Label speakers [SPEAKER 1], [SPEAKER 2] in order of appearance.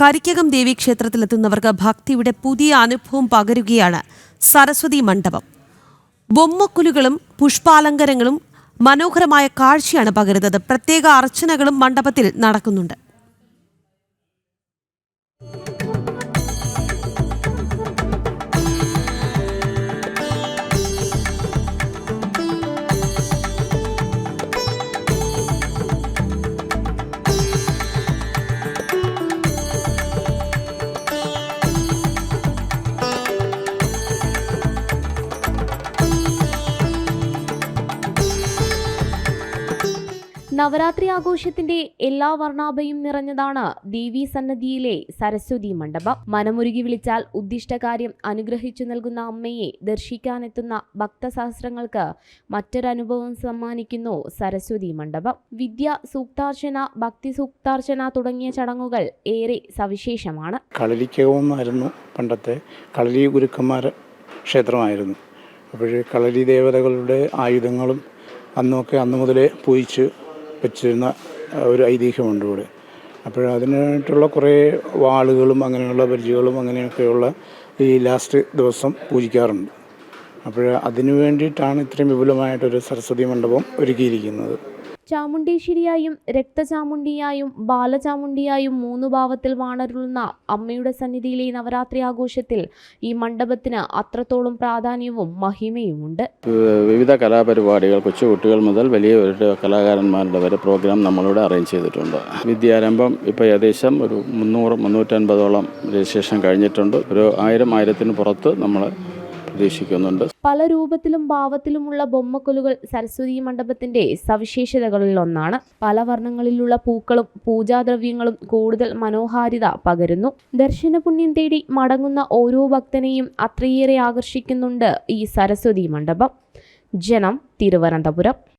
[SPEAKER 1] കരിക്കകം ദേവി ക്ഷേത്രത്തിലെത്തുന്നവർക്ക് ഭക്തിയുടെ പുതിയ അനുഭവം പകരുകയാണ് സരസ്വതി മണ്ഡപം. ബൊമ്മക്കുലുകളും പുഷ്പാലങ്കരങ്ങളും മനോഹരമായ കാഴ്ചയാണ് പകരുന്നത്. പ്രത്യേക അർച്ചനകളും മണ്ഡപത്തിൽ നടക്കുന്നുണ്ട്.
[SPEAKER 2] നവരാത്രി ആഘോഷത്തിന്റെ എല്ലാ വർണാഭയും നിറഞ്ഞതാണ് ദേവീ സന്നദ്ധിയിലെ സരസ്വതി മണ്ഡപം. മനമുരുകി വിളിച്ചാൽ ഉദ്ദിഷ്ടകാര്യം അനുഗ്രഹിച്ചു നൽകുന്ന അമ്മയെ ദർശിക്കാനെത്തുന്ന ഭക്തസഹസ്രങ്ങൾക്ക് മറ്റൊരനുഭവം സമ്മാനിക്കുന്നു സരസ്വതി മണ്ഡപം. വിദ്യ സൂക്താർച്ചന ഭക്തി സൂക്താർച്ചന തുടങ്ങിയ ചടങ്ങുകൾ ഏറെ സവിശേഷമാണ്.
[SPEAKER 3] കളരിക്കകമെന്നായിരുന്നു പണ്ടത്തെ കളരി ഗുരുക്കന്മാർ ക്ഷേത്രമായിരുന്നു. അപ്പോൾ കളരി ദേവതകളുടെ ആയുധങ്ങളും അന്നൊക്കെ അന്നു മുതലേ പൂജിച്ച് വെച്ചിരുന്ന ഒരു ഐതിഹ്യമുണ്ട് ഇവിടെ. അപ്പോൾ അതിനായിട്ടുള്ള കുറേ വാളുകളും അങ്ങനെയുള്ള പരിചയങ്ങളും അങ്ങനെയൊക്കെയുള്ള ഈ ലാസ്റ്റ് ദിവസം പൂജിക്കാറുണ്ട്. അപ്പോൾ അതിനു വേണ്ടിയിട്ടാണ് ഇത്രയും വിപുലമായിട്ടൊരു സരസ്വതി മണ്ഡപം ഒരുക്കിയിരിക്കുന്നത്.
[SPEAKER 2] ചാമുണ്ടേശ്വരിയായും രക്തചാമുണ്ടിയായും ബാലചാമുണ്ടിയായും മൂന്ന് ഭാവത്തിൽ വാണരുളുന്ന അമ്മയുടെ സന്നിധിയിലെ നവരാത്രി ആഘോഷത്തിൽ ഈ മണ്ഡപത്തിന് അത്രത്തോളം പ്രാധാന്യവും മഹിമയുമുണ്ട്.
[SPEAKER 4] വിവിധ കലാപരിപാടികൾ കൊച്ചുകുട്ടികൾ മുതൽ വലിയ കലാകാരന്മാരുടെ വരെ പ്രോഗ്രാം നമ്മളിവിടെ അറേഞ്ച് ചെയ്തിട്ടുണ്ട്. വിദ്യാരംഭം ഇപ്പോൾ ഏകദേശം ഒരു മുന്നൂറ് മുന്നൂറ്റൻപതോളം രജിസ്ട്രേഷൻ കഴിഞ്ഞിട്ടുണ്ട്. ഒരു ആയിരം ആയിരത്തിന് പുറത്ത് നമ്മൾ പ്രതീക്ഷിക്കുന്നുണ്ട്
[SPEAKER 2] പല രൂപത്തിലും ഭാവത്തിലുമുള്ള ബൊമ്മക്കൊലുകൾ സരസ്വതി മണ്ഡപത്തിന്റെ സവിശേഷതകളിൽ ഒന്നാണ്. പല വർണങ്ങളിലുള്ള പൂക്കളും പൂജാദ്രവ്യങ്ങളും കൂടുതൽ മനോഹാരിത പകരുന്നു. ദർശന പുണ്യം തേടി മടങ്ങുന്ന ഓരോ ഭക്തനെയും അത്രയേറെ ആകർഷിക്കുന്നുണ്ട് ഈ സരസ്വതി മണ്ഡപം. ജനം തിരുവനന്തപുരം.